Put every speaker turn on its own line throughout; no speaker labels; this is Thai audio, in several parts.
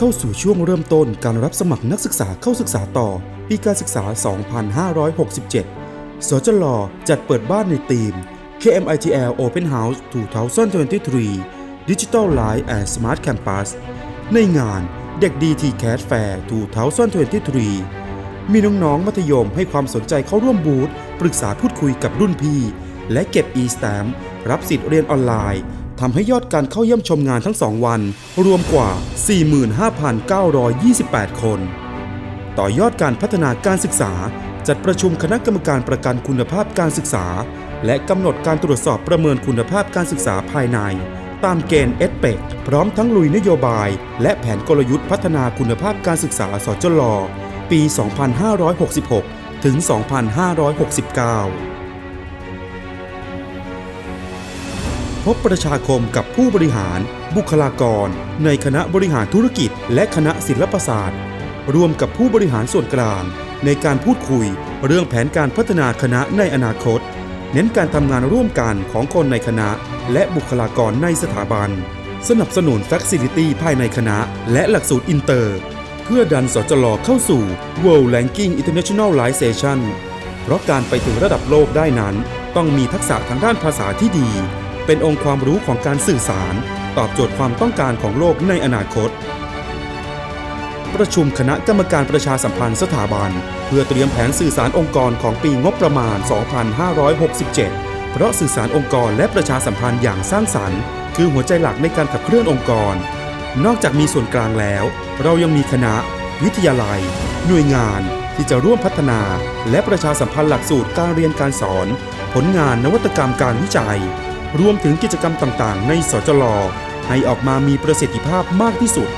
เข้าสู่ช่วงเริ่มต้นการรับสมัครนักศึกษาเข้าศึกษาต่อ ปีการศึกษา 2567 สจลจัดเปิดบ้านในทีม KMITL Open House 2023 Digital Life and Smart Campus ในงานเด็กดี TCAS Fair 2023 มีน้องๆ มัธยมให้ความสนใจเข้าร่วมบูธ ปรึกษาพูดคุยกับรุ่นพี่ และเก็บ e-stamp รับสิทธิ์เรียนออนไลน์ ทำให้ยอดการเข้าเยี่ยมชมงานทั้ง 2 วัน รวมกว่า 45,928 คน ต่อยอดการพัฒนาการศึกษา จัดประชุมคณะกรรมการประกันคุณภาพการศึกษา และกำหนดการตรวจสอบประเมินคุณภาพการศึกษาภายใน ตามเกณฑ์เอสเปกพร้อมทั้งลุยนโยบาย และแผนกลยุทธ์พัฒนาคุณภาพการศึกษาสจลปี 2566 ถึง 2569 พบประชาคมกับผู้บริหาร บุคลากร ในคณะบริหารธุรกิจ และคณะศิลปศาสตร์ รวมกับผู้บริหารส่วนกลาง ในการพูดคุย เรื่องแผนการพัฒนาคณะในอนาคต เน้นการทำงานร่วมกันของคนในคณะ และบุคลากรในสถาบัน สนับสนุน Facility ภายในคณะ และหลักสูตรอินเตอร์ เพื่อดันสจลเข้าสู่ World Ranking Internationalization เพราะการไปถึงระดับโลกได้นั้น ต้องมีทักษะทางด้านภาษาที่ดี เป็นองค์ความรู้ของการสื่อสาร ตอบโจทย์ความต้องการของโลกในอนาคต ประชุมคณะกรรมการประชาสัมพันธ์สถาบัน เพื่อเตรียมแผนสื่อสารองค์กรของปีงบประมาณ 2567 เพราะสื่อสารองค์กรและประชาสัมพันธ์อย่างสร้างสรรค์ คือหัวใจหลักในการขับเคลื่อนองค์กร นอกจากมีส่วนกลางแล้ว เรายังมีคณะ วิทยาลัย หน่วยงานที่จะร่วมพัฒนา และประชาสัมพันธ์หลักสูตรการเรียนการสอน ผลงานนวัตกรรมการวิจัย รวมถึงกิจกรรมต่างๆ ในสจลให้ออกมามีประสิทธิภาพมากที่สุด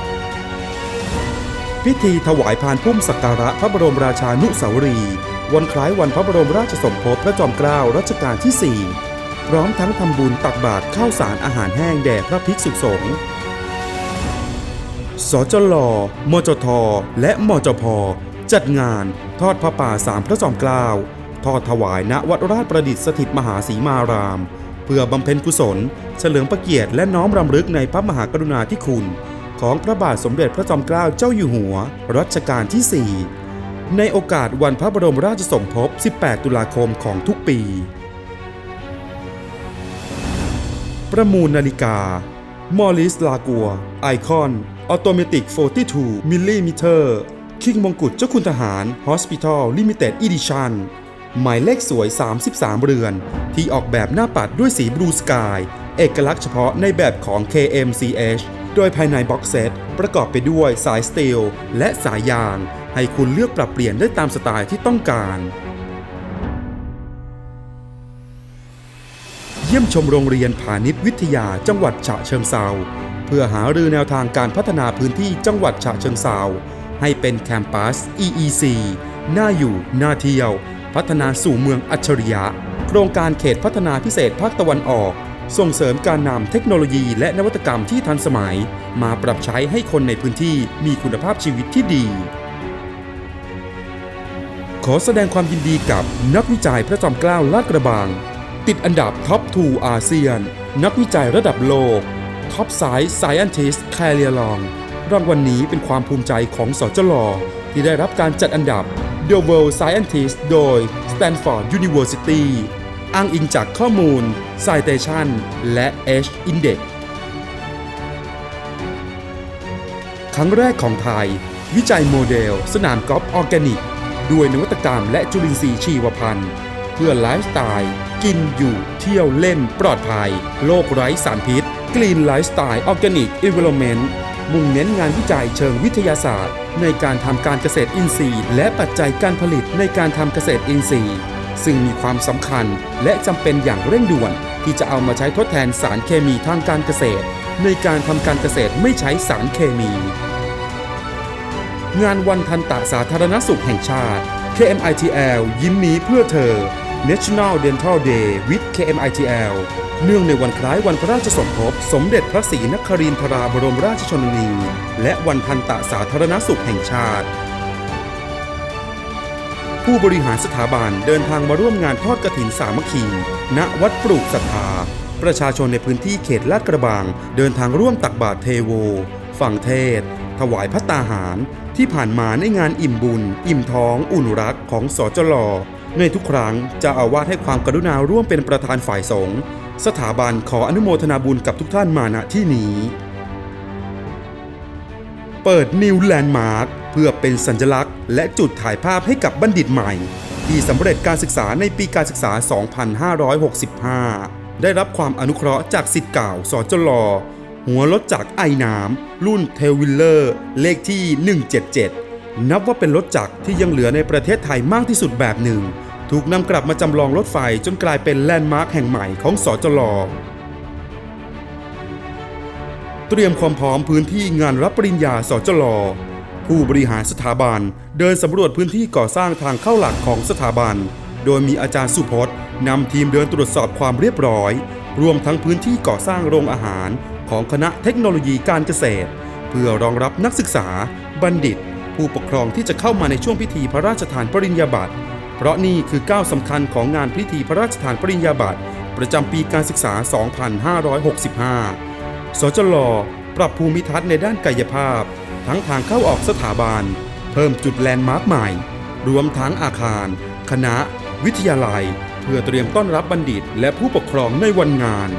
พิธีถวายพานพุ่มสักการะพระบรมราชานุสาวรีย์วันคล้ายวันพระบรมราชสมภพพระจอมเกล้ารัชกาลที่ 4 พร้อมทั้งทำบุญตักบาตรข้าวสารอาหารแห้งแด่พระภิกษุสงฆ์สจลมจท และมจพ จัดงานทอดพระป่าสามพระจอมเกล้าทอดถวายณวัดราชประดิษฐ์สถิตมหาสีมาราม เพื่อบำเพ็ญกุศล เฉลิมพระเกียรติและน้อมรำลึกในพระมหากรุณาธิคุณ ของพระบาทสมเด็จพระจอมเกล้าเจ้าอยู่หัว รัชกาลที่ 4 ในโอกาสวันพระบรมราชสมภพ 18 ตุลาคมของทุกปี ประมูลนาฬิกามอริสลากัว ไอคอนออโตเมติก 42มิลลิมิเตอร์คิงมงกุฎเจ้าคุณทหาร Hospital Limited Edition หมายเลขสวย 33 เรือน ที่ออกแบบหน้าปัดด้วยสีบลูสกาย เอกลักษณ์เฉพาะในแบบของ KMCH โดยภายในบ็อกเซตประกอบไปด้วยสายสตีลและสายยาง ให้คุณเลือกปรับเปลี่ยนได้ตามสไตล์ที่ต้องการ เยี่ยมชมโรงเรียนพาณิชย์วิทยาจังหวัดฉะเชิงเซาเพื่อหารือแนวทางการพัฒนาพื้นที่จังหวัดฉะเชิงเซาให้เป็นแคมปัส EEC น่าอยู่ น่าเที่ยว พัฒนาสู่เมืองอัจฉริยะ โครงการเขตพัฒนาพิเศษภาคตะวันออก ส่งเสริมการนำเทคโนโลยีและนวัตกรรมที่ทันสมัย มาปรับใช้ให้คนในพื้นที่มีคุณภาพชีวิตที่ดี ขอแสดงความยินดีกับนักวิจัยพระจอมเกล้าลาดกระบัง ติดอันดับท็อป 2 อาเซียน นักวิจัยระดับโลกท็อปส์ Scientist c a r i e r l o n g รางวัลนนี้เป็นความภูมิใจของสจลที่ได้รับการจัดอันดับ The World Scientist โดย Stanford University อ้างอิงจากข้อมูล Citation และ H Index ครั้งแรกของไทย วิจัยโมเดล สนามกอล์ฟออร์แกนิก ด้วยนวัตกรรมและจุลินทรีย์ชีวพันธุ์ เพื่อไลฟ์สไตล์ กินอยู่เที่ยวเล่นปลอดภัย โลกไร้สารพิษ Green Lifestyle Organic Environment มุ่งเน้นงานวิจัยเชิงวิทยาศาสตร์ ในการทำการเกษตรอินทรีย์ และปัจจัยการผลิตในการทำเกษตรอินทรีย์ ซึ่งมีความสำคัญและจำเป็นอย่างเร่งด่วน ที่จะเอามาใช้ทดแทนสารเคมีทางการเกษตร ในการทำการเกษตรไม่ใช้สารเคมี งานวันทันตะสาธารณสุขแห่งชาติ KMITL ยิ้มนี้เพื่อเธอ National Dental Day with KMITL เนื่องในวันคล้ายวันพระราชสมภพสมเด็จพระศรีนครินทราบรมราชชนนี และวันทันตะสาธารณสุขแห่งชาติ ผู้บริหารสถาบันเดินทางมาร่วมงานทอดกระถินสามัคคี ณวัดปลูกศรัทธา ประชาชนในพื้นที่เขตลาดกระบัง เดินทางร่วมตักบาตรเทโว ฝั่งเทศ ถวายพัตตาหาร ที่ผ่านมาในงานอิ่มบุญ อิ่มท้อง อุ่นรักของสจล ในทุกครั้งเจะอาวาสให้ความกรุณาร่วมเป็นประธานฝ่ายสงฆ์สถาบันขออนุโมทนาบุญกับทุกท่านมาณที่นี้ เปิดนิวแลนด์มาร์คเพื่อเป็นสัญลักษณ์ และจุดถ่ายภาพให้กับบัณฑิตใหม่ ที่สำเร็จการศึกษาในปีการศึกษา 2565 ได้รับความอนุเคราะห์จากสิทธิ์เก่าสจลหัวรถจักรไอน้ำรุ่นเทวิลเลอร์ เลขที่ 177 นับว่าเป็นรถจักรที่ยังเหลือในประเทศไทยมากที่สุดแบบหนึ่ง ถูกนำกลับมาจำลองรถไฟจนกลายเป็นแลนด์มาร์คแห่งใหม่ของสจลเตรียมความพร้อมพื้นที่งานรับปริญญาสจลผู้บริหารสถาบันเดินสำรวจพื้นที่ก่อสร้างทางเข้าหลักของสถาบัน โดยมีอาจารย์สุพจน์นำทีมเดินตรวจสอบความเรียบร้อย รวมทั้งพื้นที่ก่อสร้างโรงอาหารของคณะเทคโนโลยีการเกษตร เพื่อรองรับนักศึกษา บัณฑิต ผู้ปกครองที่จะเข้ามาในช่วงพิธีพระราชทานปริญญาบัตร เพราะนี่คือก้าวสำคัญของงานพิธีพระราชทานปริญญาบัตรประจำปีการศึกษา 2565 สจลปรับภูมิทัศน์ในด้านกายภาพ ทั้งทางเข้าออกสถาบัน เพิ่มจุดแลนด์มาร์คใหม่ รวมทั้งอาคาร คณะ วิทยาลัย เพื่อเตรียมต้อนรับบัณฑิต และผู้ปกครองในวันงาน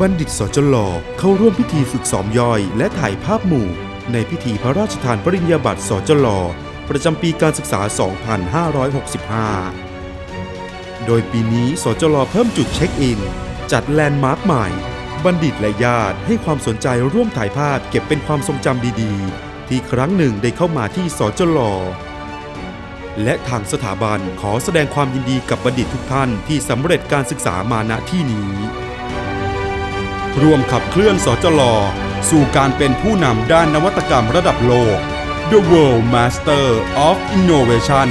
บัณฑิตสจลเข้าร่วมพิธีฝึกซ้อมย่อย และถ่ายภาพหมู่ ในพิธีพระราชทานปริญญาบัตรสจลประจำปีการศึกษา 2565 โดยปีนี้สจลเพิ่มจุดเช็คอิน จัดแลนด์มาร์คใหม่ บัณฑิตและญาติให้ความสนใจร่วมถ่ายภาพเก็บเป็นความทรงจำดีๆ ที่ครั้งหนึ่งได้เข้ามาที่สจลและทางสถาบันขอแสดงความยินดีกับบัณฑิตทุกท่านที่สำเร็จการศึกษามาณที่นี้ ร่วมขับเคลื่อนสจล สู่การเป็นผู้นำด้านนวัตกรรมระดับโลก The World Master of Innovation